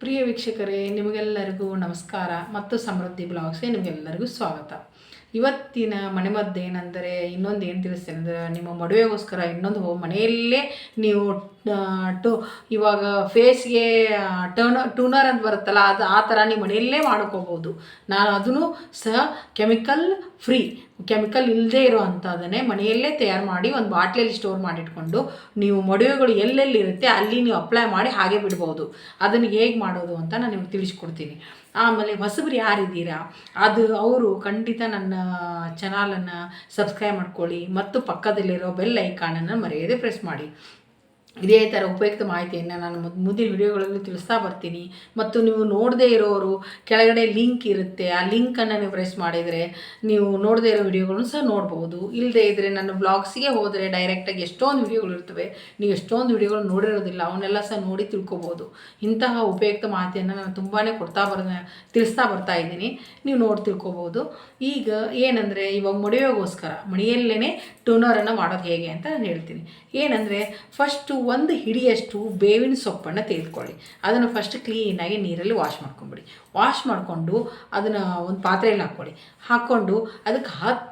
ಪ್ರಿಯ ವೀಕ್ಷಕರೇ ನಿಮಗೆಲ್ಲರಿಗೂ ನಮಸ್ಕಾರ. ಮತ್ತು ಸಮೃದ್ಧಿ ಬ್ಲಾಗ್ಸ್ಗೆ ನಿಮಗೆಲ್ಲರಿಗೂ ಸ್ವಾಗತ. ಇವತ್ತಿನ ಮನೆಮದ್ದು ಏನಂದರೆ, ಇನ್ನೊಂದು ಏನು ತಿಳಿಸ್ತೇನೆ ಅಂದರೆ, ನಿಮ್ಮ ಮದುವೆಗೋಸ್ಕರ ಇನ್ನೊಂದು ಮನೆಯಲ್ಲೇ ನೀವು ಟು, ಇವಾಗ ಫೇಸ್ಗೆ ಟರ್ನ್ ಟೂನರ್ ಅಂತ ಬರುತ್ತಲ್ಲ, ಅದು ಆ ಥರ ನೀವು ಮನೆಯಲ್ಲೇ ಮಾಡ್ಕೋಬೋದು. ನಾನು ಅದನ್ನು ಸಹ ಕೆಮಿಕಲ್ ಫ್ರೀ ಕೆಮಿಕಲ್ ಇಲ್ಲದೇ ಇರೋ ಅಂಥದ್ದನ್ನೇ ಮನೆಯಲ್ಲೇ ತಯಾರು ಮಾಡಿ ಒಂದು ಬಾಟ್ಲಲ್ಲಿ ಸ್ಟೋರ್ ಮಾಡಿಟ್ಕೊಂಡು, ನೀವು ಮಡುವೆಗಳು ಎಲ್ಲೆಲ್ಲಿರುತ್ತೆ ಅಲ್ಲಿ ನೀವು ಅಪ್ಲೈ ಮಾಡಿ ಹಾಗೆ ಬಿಡ್ಬೋದು. ಅದನ್ನು ಹೇಗೆ ಮಾಡೋದು ಅಂತ ನಾನು ನಿಮ್ಗೆ ತಿಳಿಸ್ಕೊಡ್ತೀನಿ. ಆಮೇಲೆ ಹೊಸಬ್ರು ಯಾರಿದ್ದೀರಾ? ಅದು ಅವರು ಖಂಡಿತ ನನ್ನ ಚಾನಲನ್ನು ಸಬ್ಸ್ಕ್ರೈಬ್ ಮಾಡ್ಕೊಳ್ಳಿ ಮತ್ತು ಪಕ್ಕದಲ್ಲಿರೋ ಬೆಲ್ ಐಕಾನನ್ನು ಮರೆಯದೆ ಪ್ರೆಸ್ ಮಾಡಿ. ಇದೇ ಥರ ಉಪಯುಕ್ತ ಮಾಹಿತಿಯನ್ನು ನಾನು ಮುದ್- ಮುಂದಿನ ವಿಡಿಯೋಗಳಲ್ಲಿ ತಿಳಿಸ್ತಾ ಬರ್ತೀನಿ. ಮತ್ತು ನೀವು ನೋಡದೇ ಇರೋರು, ಕೆಳಗಡೆ ಲಿಂಕ್ ಇರುತ್ತೆ, ಆ ಲಿಂಕನ್ನು ನೀವು ಪ್ರೆಸ್ ಮಾಡಿದರೆ ನೀವು ನೋಡದೇ ಇರೋ ವಿಡಿಯೋಗಳನ್ನು ಸಹ ನೋಡ್ಬೋದು. ಇಲ್ಲದೇ ಇದ್ದರೆ ನನ್ನ ಬ್ಲಾಗ್ಸಿಗೆ ಹೋದರೆ ಡೈರೆಕ್ಟಾಗಿ ಎಷ್ಟೊಂದು ವಿಡಿಯೋಗಳು ಇರ್ತವೆ. ನೀವು ಎಷ್ಟೊಂದು ವಿಡಿಯೋಗಳು ನೋಡಿರೋದಿಲ್ಲ, ಅವನ್ನೆಲ್ಲ ಸಹ ನೋಡಿ ತಿಳ್ಕೊಬೋದು. ಇಂತಹ ಉಪಯುಕ್ತ ಮಾಹಿತಿಯನ್ನು ನಾನು ತುಂಬಾ ಕೊಡ್ತಾ ಬರ್ ತಿಳಿಸ್ತಾ ಬರ್ತಾ ಇದ್ದೀನಿ. ನೀವು ನೋಡಿ ತಿಳ್ಕೊಬೋದು. ಈಗ ಏನಂದರೆ, ಇವಾಗ ಮಡಿಯೋಗೋಸ್ಕರ ಮಡಿಯಲ್ಲೇ ಟೂನರನ್ನು ಮಾಡೋದು ಹೇಗೆ ಅಂತ ನಾನು ಹೇಳ್ತೀನಿ. ಏನಂದರೆ ಫಸ್ಟು ಒಂದು ಹಿಡಿಯಷ್ಟು ಬೇವಿನ ಸೊಪ್ಪನ್ನು ತೆಗೆದುಕೊಳ್ಳಿ. ಅದನ್ನು ಫಸ್ಟ್ ಕ್ಲೀನಾಗಿ ನೀರಲ್ಲಿ ವಾಶ್ ಮಾಡ್ಕೊಂಬಿಡಿ. ವಾಶ್ ಮಾಡಿಕೊಂಡು ಅದನ್ನು ಒಂದು ಪಾತ್ರೆಯಲ್ಲಿ ಹಾಕ್ಕೊಳ್ಳಿ. ಹಾಕ್ಕೊಂಡು ಅದಕ್ಕೆ ಹತ್ತು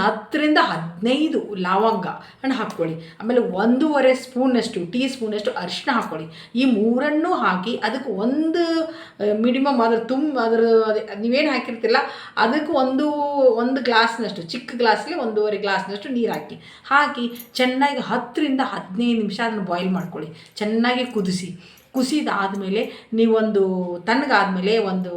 ಹತ್ತರಿಂದ ಹದಿನೈದು ಲವಂಗ ಹಣ್ಣು ಹಾಕ್ಕೊಳ್ಳಿ. ಆಮೇಲೆ ಒಂದೂವರೆ ಸ್ಪೂನಷ್ಟು, ಟೀ ಸ್ಪೂನಷ್ಟು ಅರಿಶಿನ ಹಾಕ್ಕೊಳ್ಳಿ. ಈ ಮೂರನ್ನೂ ಹಾಕಿ ಅದಕ್ಕೆ ಒಂದು ಮಿನಿಮಮ್ ಅದ್ರ ತುಂಬ ಅದ್ರ ಅದೇ, ನೀವೇನು ಹಾಕಿರ್ತಿಲ್ಲ ಅದಕ್ಕೆ ಒಂದು ಒಂದು ಗ್ಲಾಸ್ನಷ್ಟು, ಚಿಕ್ಕ ಗ್ಲಾಸಲ್ಲಿ ಒಂದೂವರೆ ಗ್ಲಾಸ್ನಷ್ಟು ನೀರು ಹಾಕಿ. ಹಾಕಿ ಚೆನ್ನಾಗಿ ಹತ್ತರಿಂದ ಹದಿನೈದು ನಿಮಿಷ ಅದನ್ನು ಬಾಯ್ಲ್ ಮಾಡ್ಕೊಳ್ಳಿ. ಚೆನ್ನಾಗಿ ಕುದಿಸಿ. ಕುಸಿದಾದಮೇಲೆ ನೀವೊಂದು ತಣ್ಣಗಾದಮೇಲೆ ಒಂದು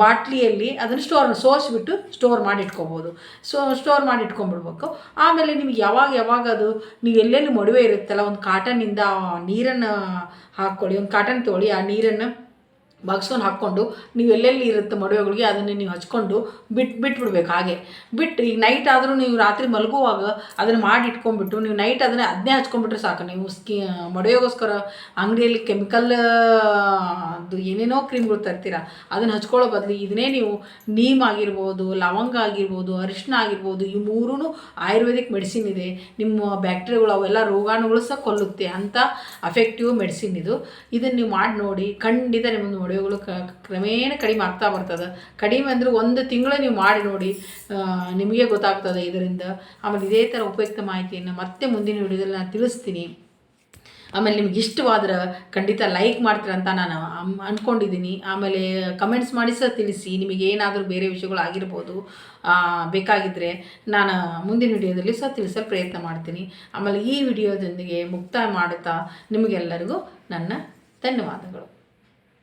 ಬಾಟ್ಲಿಯಲ್ಲಿ ಅದನ್ನು ಸ್ಟೋರ್ ಸೋಸಿಬಿಟ್ಟು ಸ್ಟೋರ್ ಮಾಡಿ ಇಟ್ಕೊಬೋದು ಸೊ ಸ್ಟೋರ್ ಮಾಡಿ ಇಟ್ಕೊಂಡ್ಬಿಡ್ಬೇಕು ಆಮೇಲೆ ನಿಮ್ಗೆ ಯಾವಾಗ ಯಾವಾಗ ಅದು ನೀವು ಎಲ್ಲೆಲ್ಲಿ ಮಡುವೆ ಇರುತ್ತಲ್ಲ, ಒಂದು ಕಾಟನಿಂದ ನೀರನ್ನು ಹಾಕ್ಕೊಳ್ಳಿ, ಒಂದು ಕಾಟನ್ ತೊಗೊಳ್ಳಿ ಆ ನೀರನ್ನು ಬಗ್ಸ್ಕೊಂಡು ಹಾಕ್ಕೊಂಡು ನೀವು ಎಲ್ಲೆಲ್ಲಿ ಇರುತ್ತೆ ಮಡುವೆಗಳಿಗೆ ಅದನ್ನು ನೀವು ಹಚ್ಕೊಂಡು ಬಿಟ್ಟು ಬಿಟ್ಬಿಡ್ಬೇಕು ಹಾಗೆ. ಬಿಟ್ಟು ಈಗ ನೈಟ್ ಆದರೂ ನೀವು ರಾತ್ರಿ ಮಲಗುವಾಗ ಅದನ್ನು ಮಾಡಿ ಇಟ್ಕೊಂಡ್ಬಿಟ್ಟು ನೀವು ನೈಟ್ ಅದನ್ನೇ ಅದನ್ನೇ ಹಚ್ಕೊಂಡ್ಬಿಟ್ರೆ ಸಾಕು. ನೀವು ಸ್ಕಿ ಮಡುವೆಗೋಸ್ಕರ ಅಂಗಡಿಯಲ್ಲಿ ಕೆಮಿಕಲ್ ಅದು ಏನೇನೋ ಕ್ರೀಮ್ಗಳು ತರ್ತೀರ, ಅದನ್ನು ಹಚ್ಕೊಳ್ಳೋ ಬದಲು ಇದನ್ನೇ ನೀವು ನೀಮ್ ಆಗಿರ್ಬೋದು, ಲವಂಗ ಆಗಿರ್ಬೋದು ಅರಿಶಿನ ಆಗಿರ್ಬೋದು, ಈ ಮೂರೂ ಆಯುರ್ವೇದಿಕ್ ಮೆಡಿಸಿನ್ ಇದೆ. ನಿಮ್ಮ ಬ್ಯಾಕ್ಟೀರಿಯಾಗಳು ಅವೆಲ್ಲ ರೋಗಾಣುಗಳು ಸಹ ಕೊಲ್ಲುತ್ತೆ ಅಂಥ ಅಫೆಕ್ಟಿವ್ ಮೆಡಿಸಿನ್ ಇದು. ಇದನ್ನು ನೀವು ಮಾಡಿ ನೋಡಿ, ಖಂಡಿತ ನಿಮ್ಮೊಂದು ಒಡೆಯುಗಳು ಕ ಕ್ರಮೇಣ ಕಡಿಮೆ ಆಗ್ತಾ ಬರ್ತದೆ. ಕಡಿಮೆ ಅಂದರೆ ಒಂದು ತಿಂಗಳು ನೀವು ಮಾಡಿ ನೋಡಿ ನಿಮಗೆ ಗೊತ್ತಾಗ್ತದೆ ಇದರಿಂದ. ಆಮೇಲೆ ಇದೇ ಥರ ಉಪಯುಕ್ತ ಮಾಹಿತಿಯನ್ನು ಮತ್ತೆ ಮುಂದಿನ ವಿಡಿಯೋದಲ್ಲಿ ನಾನು ತಿಳಿಸ್ತೀನಿ. ಆಮೇಲೆ ನಿಮ್ಗೆ ಇಷ್ಟವಾದ್ರೆ ಖಂಡಿತ ಲೈಕ್ ಮಾಡ್ತೀರಂತ ನಾನು ಅಂದ್ಕೊಂಡಿದ್ದೀನಿ ಆಮೇಲೆ ಕಮೆಂಟ್ಸ್ ಮಾಡಿ ಸಹ ತಿಳಿಸಿ, ನಿಮಗೆ ಏನಾದರೂ ಬೇರೆ ವಿಷಯಗಳು ಆಗಿರ್ಬೋದು ಬೇಕಾಗಿದ್ದರೆ ನಾನು ಮುಂದಿನ ವಿಡಿಯೋದಲ್ಲಿ ಸಹ ತಿಳಿಸಲು ಪ್ರಯತ್ನ ಮಾಡ್ತೀನಿ. ಆಮೇಲೆ ಈ ವಿಡಿಯೋದೊಂದಿಗೆ ಮುಕ್ತಾಯ ಮಾಡುತ್ತಾ ನಿಮಗೆಲ್ಲರಿಗೂ ನನ್ನ ಧನ್ಯವಾದಗಳು.